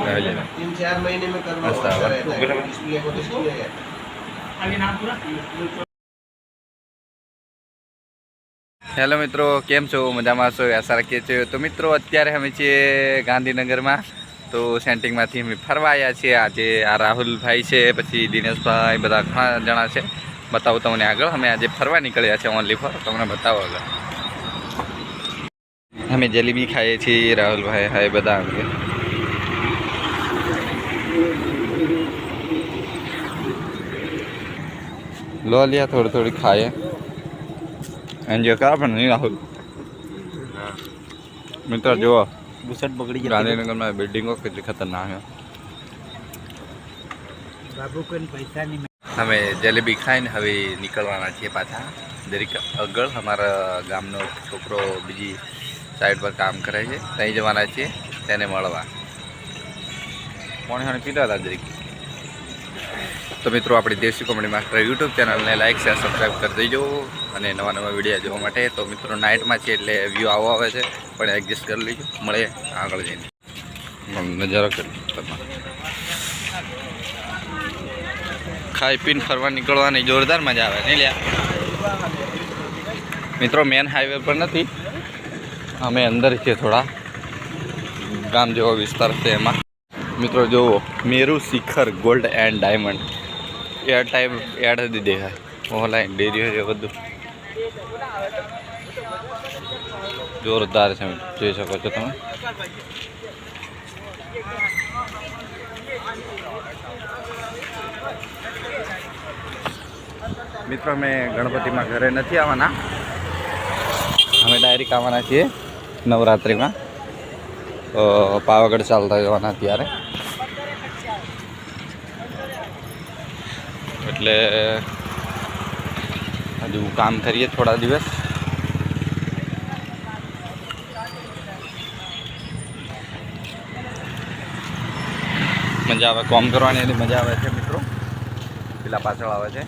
ले लेना तीन चार महीने में करवा अच्छा, होता रहता है बराबर। डिस्प्ले को डिस्प्ले है હેલો મિત્રો કેમ છો મજામાં છો આશા રાખીએ છીએ તો મિત્રો અત્યારે અમે છીએ ગાંધીનગરમાં તો સેન્ટિંગમાંથી અમે ફરવા આવ્યા છીએ આજે આ રાહુલભાઈ છે પછી દિનેશભાઈ બધા ઘણા જણા છે બતાવું તમને આગળ અમે આજે ફરવા નીકળ્યા છે ઓનલી ફોર તમને બતાવો આગળ हमें जलेबी खाई थी राहुल भाई हाय बदाम के। लो लिया थोड़ी थोड़ी खाए। एंजो का बन नहीं राहुल? मित्र जो। बुसट बगड़ी गांधी नगर में बिल्डिंग को कितनी खतरनाक है। बाबू को पैसा नहीं हमें जलेबी खाई हमें निकलवाना चाहिए पाचा दरिक अगर हमारा गाम छोकरो बीजी સાઈડ પર કામ કરે છે. ત્યાં જવાના છીએ, તેને મળવા. પણ હાણી પીધા હતા તો મિત્રો, આપણી દેશી કોમેડી માસ્ટર યુટ્યુબ ચેનલને લાઇક શેર સબસ્ક્રાઈબ કરી દેજો અને નવા નવા વીડિયો જોવા માટે. તો મિત્રો, નાઇટમાં છે એટલે વ્યૂ આવો આવે છે, પણ એડજસ્ટ કરી લેજો. મળે આગળ જઈને. નજારો કરી ખાઈ પીને ફરવા નીકળવાની જોરદાર મજા આવે, નહીં લ્યા? મિત્રો, મેન હાઈવે પર નથી. અમે અંદર છીએ થોડા. ગામ જેવો વિસ્તાર છે એમાં. મિત્રો, જુઓ, Meru Shikhar gold and diamond air time ad હતી દેખાય. ઓનલાઈન ડેરી હોય બધું. જોરદાર છે જોઈ શકો છો તમે. મિત્રો, અમે ગણપતિમાં ઘરે નથી આવવાના. અમે ડાયરેક્ટ આવવાના છીએ. નવરાત્રિમાં. પાવાગઢ ચાલતા જવાના ત્યારે એટલે હજુ કામ કરીએ થોડા દિવસ. મજા આવે, કોમ કરવાની એની મજા આવે છે મિત્રો. પેલા પાછળ આવે છે.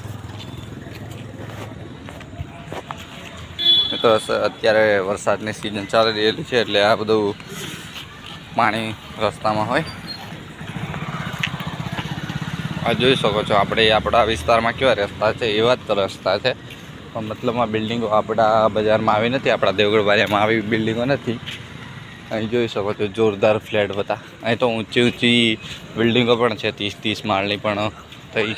સ- અત્યારે વરસાદની સિઝન ચાલી રહેલી છે એટલે આ બધું પાણી રસ્તામાં હોય. આ જોઈ શકો છો, આપણે આપણા વિસ્તારમાં કેવા રસ્તા છે એવા જ રસ્તા છે. પણ મતલબમાં બિલ્ડિંગો આપણા બજારમાં આવી નથી, આપણા દેવગઢ બારિયામાં આવી બિલ્ડિંગો નથી. અહીં જોઈ શકો છો, જોરદાર ફ્લેટ બધા અહીં તો ઊંચી ઊંચી બિલ્ડિંગો પણ છે, ત્રીસ ત્રીસ માળની પણ થઈ.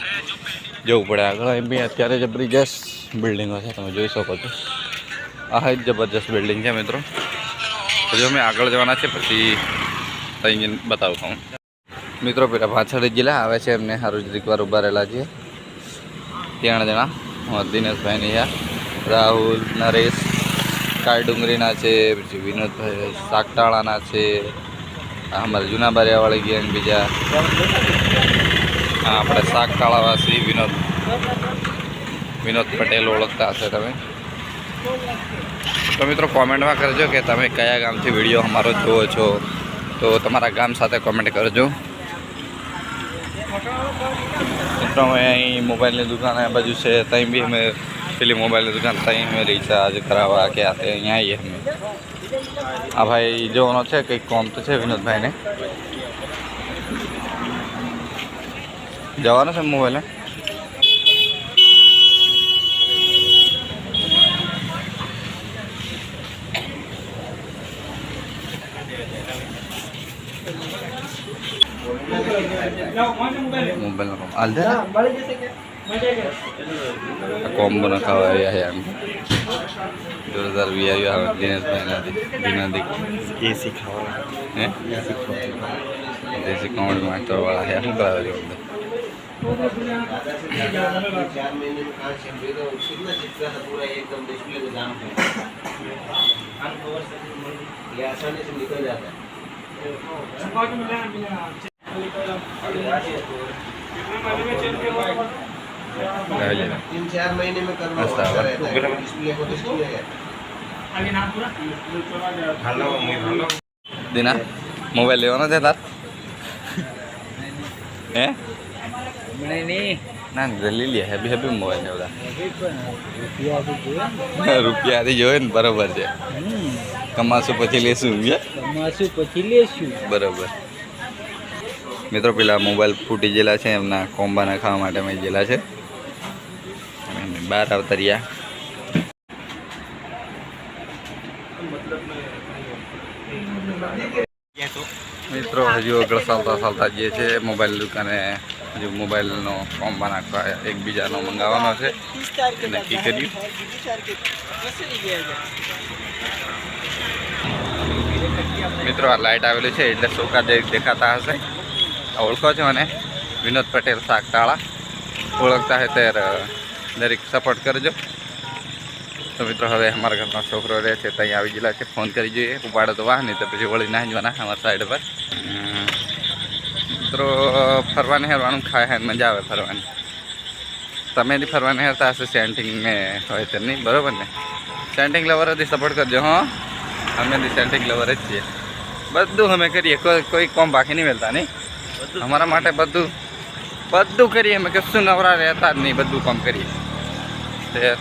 જવું પડે આગળ. અહીં બી અત્યારે જબરજસ્ત બિલ્ડિંગો છે, તમે જોઈ શકો છો. આ એક જબરજસ્ત બિલ્ડિંગ છે મિત્રો. હજુ અમે આગળ જવાના છે, પછી જઈને બતાવું હું મિત્રો, પેલા પાછળ જિલ્લા આવે છે એમને સારું જ એકવાર ઊભા રહેલા છે. ત્રણ જણા, હું, દિનેશભાઈ ને રાહુલ, નરેશ, કાળ ડુંગરીના છે, પછી વિનોદભાઈ સાકટાળાના છે. અમારા જૂના બારિયાવાળી ગેંગ બીજા. આ આપણે સાકટાળાવાસી વિનોદ. વિનોદ પટેલ ઓળખતા હશે તમે. તો મિત્રો કોમેન્ટમાં કરજો કે તમે કયા ગામથી વીડિયો અમારો જુઓ છો. તો તમારા ગામ સાથે કોમેન્ટ કરજો. મિત્રો, અમે અહીં મોબાઈલની દુકાન આ બાજુ છે. ત્યાં બી અમે પેલી મોબાઈલની દુકાન ત્યાં અમે રિચાર્જ કરાવવા કે આ તે અહીંયા આવીએ અમે. આ ભાઈ જોવાનો છે કંઈક કોમ તો છે વિનોદભાઈને. જવાનું છે મોબાઈલે મોબાઈલનો કોમ હાલ દે આ કોમ્બો નખાવા આવ્યા છે એમ જોરદાર વી આવ્યો આવે દિનેશભાઈ દિનાદી એસી ખાવાનું હે દેશી કોમેડી માસ્ટર વાળા છે શું કરાવે છે અંદર चार महीने में कहाँ से भेजो कितना चिपका था पूरा एकदम डिस्प्ले में जाम है ये आसानी से निकल जाता है લાવી લેના तीन चार महीने में करवा अच्छा, होता रहता है बराबर। डिस्प्ले को डिस्प्ले है દિના મોબાઈલ લેવાનો છે તાર હે હમણાં નહીં ના ના લઈ લે હેપી હેપી મોબાઈલ છે બધા રૂપિયાથી જોઈએ રૂપિયાથી જોયે ને બરોબર છે હમ કમાશું પછી લેશું યા કમાશું પછી લેશું બરાબર મિત્રો, પેલા મોબાઈલ ફૂટી ગયેલા છે, એમના કોમ્બાના ખાવા માટે મેં ગયેલા છે. અમે બહાર આવતા રહ્યા. મિત્રો, હજુ આગળ ચાલતા ચાલતા જે છે, મોબાઈલ દુકાને હજુ મોબાઈલનો કોમ્બા નાખવા એકબીજાનો મંગાવવાનો છે. નક્કી કર્યું? મિત્રો, આ લાઇટ આવેલી છે, એટલે સોકા દેખાતા હશે. ઓળખો છો અને વિનોદ પટેલ શાકટાળા. ઓળખતા હોય ત્યારે દરેક સપોર્ટ કરજો. તો મિત્રો, હવે અમારા ઘરનો છોકરો રહે છે ત્યાં આવી ગયેલા છે. ફોન કરી જોઈએ. ઉપાડો તો વાહ, નહીં તો પછી વળી ના જવાના અમારા સાઈડ પર. મિત્રો ફરવાને હેરવાનું ખાય હે મજા આવે ફરવાની. તમે બી ફરવાને હેરતા હશે સેન્ટિંગ ને હોય તો નહીં, બરોબર ને? સેન્ટિંગ લવર જ સપોર્ટ કરજો, હં. અમે બી સેન્ટિંગ લવર જ છીએ. બધું અમે કરીએ, કોઈ કોમ બાકી નહીં મળતા નહીં? અમારા માટે બધું બધું કરીએ અમે. કશું નવરા રહેતા જ નહીં, બધું કામ કરીએ. તે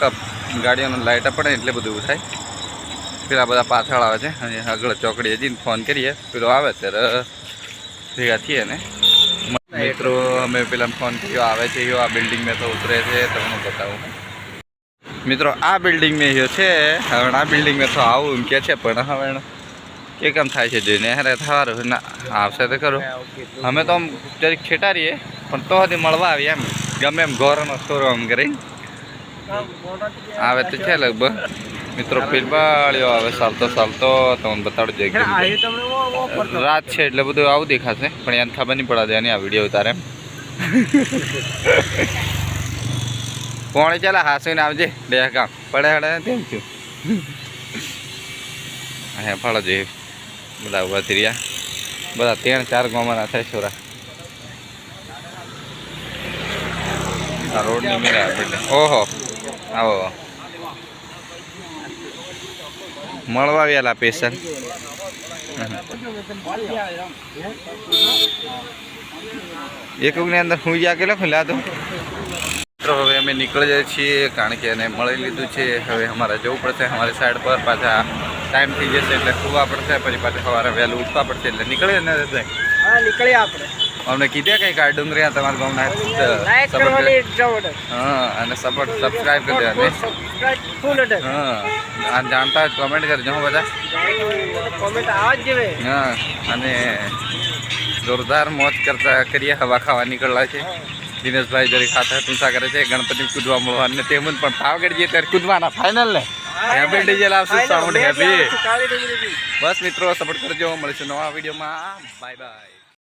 તો ગાડીઓનો લાઇટ પડે એટલે બધું થાય. પેલા બધા પાછળ આવે છે. અને આગળ ચોકડીએ જઈને ફોન કરીએ. પેલો આવે ત્યારે ભેગા થઈએ ને. મિત્રો, અમે પેલા ફોન કર્યો, આવે છે આ બિલ્ડિંગ મેં તો ઉતરે છે, તમને બતાવું મિત્રો, આ બિલ્ડિંગ મેં છે. હવે આ બિલ્ડિંગ મેં તો આવું એમ કે છે, પણ હવે કે કેમ થાય છે જોઈને હેરે થવાનું ના આવશે તો ખરું. અમે તો આમ જરીક ખેટારીએ પણ તો સુધી મળવા આવીએ એમ. ગમે એમ ઘોરનો છોરો આમ કરીને. આવે તો છે લગભગ. મિત્રો પીરબાળીઓ આવે ચાલતો ચાલતો તમને બતાડજો રાત છે એટલે બધું આવું દેખાશે પણ એને ખબર નહીં પડે એની આ વીડિયો ઉતારે એમ. પોણે ચાલે હાસીને આવજે બે કામ. પડે હડે તેમ થયું. અહીંયા ફાળો જોઈએ. બધા ઊભા થઈ રહ્યા. બધા ત્રણ ચાર ગામના થાય છોરા. આ રોડની મેળા ઓહો. આવો મળવા વેલા પેશન. એક ની અંદર હું જ્યાં કેટલો ખુલ્યા તો. મિત્રો, હવે અમે નીકળી જઈએ છીએ, કારણ કે એને મળી લીધું છે. હવે અમારે જવું પડશે અમારી સાઈડ પર પાછા. ટાઈમ થઈ જશે એટલે સુવા પડશે પછી પાછું સવારે વહેલું ઉઠવા પડશે એટલે નીકળીએ ને એટલે હા નીકળીએ આપણે. અમને કીધા કઈ કા ડુંગરિયા તમારા ગામના હા અને સપોર્ટ સબસ્ક્રાઇબ કરી દેવાની. સબસ્ક્રાઇબ ફૂલ અટેક હા આ જાણતા હોય કોમેન્ટ કરજો બધા. કોમેન્ટ આવા જ હા અને જોરદાર મોજ કરતા કરીએ હવા ખાવા નીકળલા છે. દિનેશભાઈ જરી ખાતા ટૂંસા કરે છે ગણપતિ કૂદવા મળવાનું ને તેમ પણ પાવાગઢ જઈએ ત્યારે કૂદવાના ફાઇનલ ને. હેપી ડીજે લાવશું સાઉન્ડ હેપી બસ મિત્રો સપોર્ટ કરજો. મળીશું નવા વિડીયોમાં. Bye bye